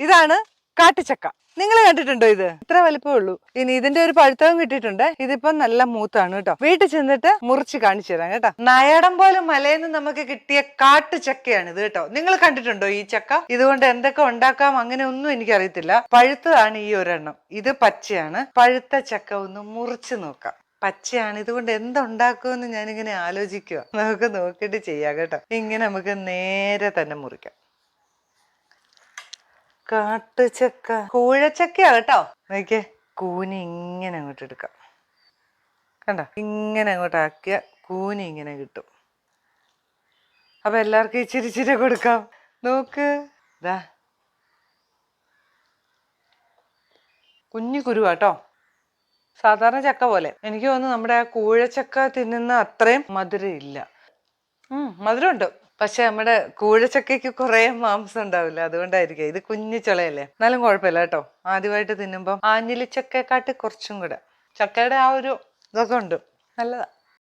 ഇതാണ് കാട്ടുചക്ക നിങ്ങൾ കണ്ടിട്ടുണ്ടോ ഇത്? ഇത്ര വലിപ്പമേ ഉള്ളൂ. ഇനി ഇതിന്റെ ഒരു പഴുത്തവും കിട്ടിയിട്ടുണ്ട്. ഇതിപ്പം നല്ല മൂത്താണ് കേട്ടോ. വീട്ടിൽ ചെന്നിട്ട് മുറിച്ച് കാണിച്ചു തരാം കേട്ടോ. നയടം പോലെ നിന്ന് നമുക്ക് കിട്ടിയ കാട്ടുചക്കയാണ് ഇത് കേട്ടോ. നിങ്ങൾ കണ്ടിട്ടുണ്ടോ ഈ ചക്ക? ഇതുകൊണ്ട് എന്തൊക്കെ ഉണ്ടാക്കാം അങ്ങനെ ഒന്നും എനിക്കറിയത്തില്ല. പഴുത്തതാണ് ഈ ഒരെണ്ണം. ഇത് പച്ചയാണ്. പഴുത്ത ചക്ക ഒന്ന് മുറിച്ച് നോക്കാം. പച്ചയാണ്. ഇതുകൊണ്ട് എന്തുണ്ടാക്കുമെന്ന് ഞാനിങ്ങനെ ആലോചിക്കുക നമുക്ക് നോക്കിയിട്ട് ചെയ്യാം കേട്ടോ. ഇങ്ങനെ നമുക്ക് നേരെ തന്നെ മുറിക്കാം. കാട്ടുചക്ക. കൂഴച്ചക്കയാ കേട്ടോ. നോക്കിയേ കൂനി ഇങ്ങനെ അങ്ങോട്ട് എടുക്കാം. കണ്ടോ? ഇങ്ങനെ അങ്ങോട്ട് ആക്കിയ കൂനി ഇങ്ങനെ കിട്ടും. അപ്പൊ എല്ലാവർക്കും ഇച്ചിരി ഇച്ചിരി കൊടുക്കാം. നോക്ക്. ഇതാ കുഞ്ഞു കുരുവാട്ടോ സാധാരണ ചക്ക പോലെ. എനിക്ക് തോന്നുന്നു നമ്മുടെ ആ കൂഴച്ചക്ക തിന്നുന്ന അത്രയും മധുരം ഇല്ല മധുരമുണ്ട്. പക്ഷെ നമ്മുടെ കൂഴച്ചക്കയ്ക്ക് കുറേ മാംസം ഉണ്ടാവില്ല? അതുകൊണ്ടായിരിക്കും. ഇത് കുഞ്ഞു ചുളയല്ലേ? എന്നാലും കുഴപ്പമില്ല കേട്ടോ. ആദ്യമായിട്ട് തിന്നുമ്പോൾ ആഞ്ഞിലിച്ചക്കയെക്കാട്ടി കുറച്ചും കൂടെ. ചക്കയുടെ ആ ഒരു ഇതൊക്കെ ഉണ്ട്. നല്ലതാ.